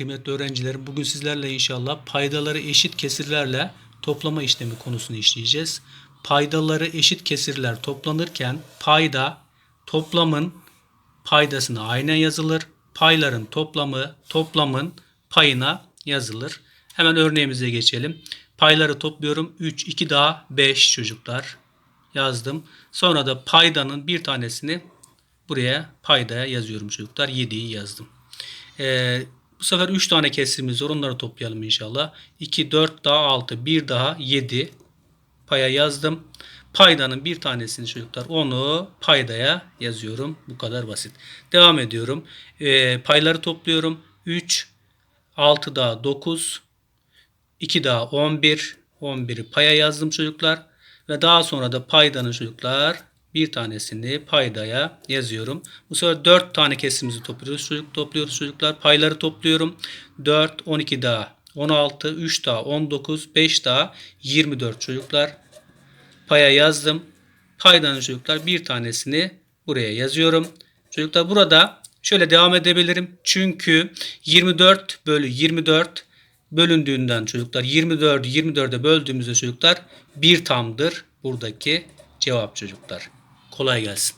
kıymetli öğrencilerim. Bugün sizlerle inşallah paydaları eşit kesirlerle toplama işlemi konusunu işleyeceğiz. Paydaları eşit kesirler toplanırken payda toplamın paydasına aynen yazılır. Payların toplamı toplamın payına yazılır. Hemen örneğimize geçelim. Payları topluyorum. 3, 2 daha 5 çocuklar yazdım. Sonra da paydanın bir tanesini buraya paydaya yazıyorum çocuklar. 7'yi yazdım. Ee, bu sefer 3 tane kesrimiz var. Onları toplayalım inşallah. 2, 4 daha 6, 1 daha 7 paya yazdım. Paydanın bir tanesini çocuklar onu paydaya yazıyorum. Bu kadar basit. Devam ediyorum. Ee, payları topluyorum. 3, 6 daha 9, 2 daha 11. 11'i paya yazdım çocuklar. Ve daha sonra da paydanın çocuklar bir tanesini paydaya yazıyorum. Bu sefer 4 tane kesimizi topluyoruz. Çocuk topluyoruz çocuklar. Payları topluyorum. 4, 12 daha 16, 3 daha 19, 5 daha 24 çocuklar. Paya yazdım. Paydanın çocuklar bir tanesini buraya yazıyorum. Çocuklar burada şöyle devam edebilirim. Çünkü 24 bölü 24 bölündüğünden çocuklar 24'ü 24'e böldüğümüzde çocuklar bir tamdır buradaki cevap çocuklar. Kolay gelsin.